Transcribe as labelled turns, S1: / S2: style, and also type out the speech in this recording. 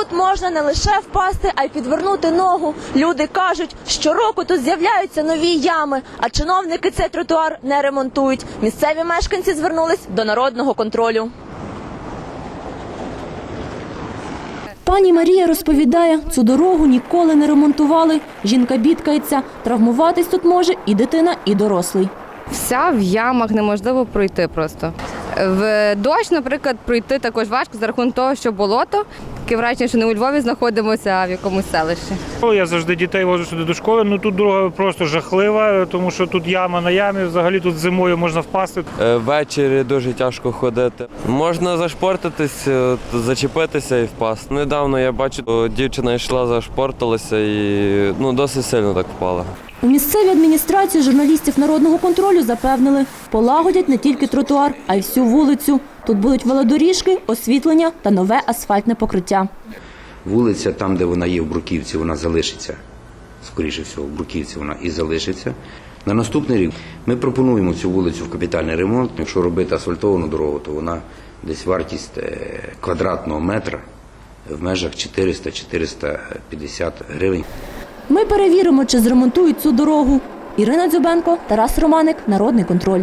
S1: Тут можна не лише впасти, а й підвернути ногу. Люди кажуть, щороку тут з'являються нові ями, а чиновники цей тротуар не ремонтують. Місцеві мешканці звернулись до народного контролю. Пані Марія розповідає, цю дорогу ніколи не ремонтували. Жінка бідкається, травмуватись тут може і дитина, і дорослий.
S2: Вся в ямах неможливо пройти просто. В дощ, наприклад, пройти також важко за рахунок того, що болото. Таке враження, що не у Львові знаходимося, а в якомусь селищі.
S3: Я завжди дітей вожу сюди до школи. Ну тут дорога просто жахлива, тому що тут яма на ямі. Взагалі тут зимою можна впасти.
S4: Е, Ввечері дуже тяжко ходити. Можна зашпортитись, е, зачепитися і впасти. Недавно я бачу, дівчина йшла, зашпортилася і ну, досить сильно так впала.
S1: У місцевій адміністрації журналістів народного контролю запевнили, полагодять не тільки тротуар, а й всю вулицю. Тут будуть велодоріжки, освітлення та нове асфальтне покриття.
S5: Вулиця, там, де вона є в Бруківці, вона залишиться. Скоріше всього, в Бруківці вона і залишиться. На наступний рік ми пропонуємо цю вулицю в капітальний ремонт. Якщо робити асфальтовану дорогу, то вона десь вартість е, квадратного метра в межах 400-450 гривень.
S1: Ми перевіримо, чи зремонтують цю дорогу. Ірина Дзюбенко, Тарас Романик, Народний контроль.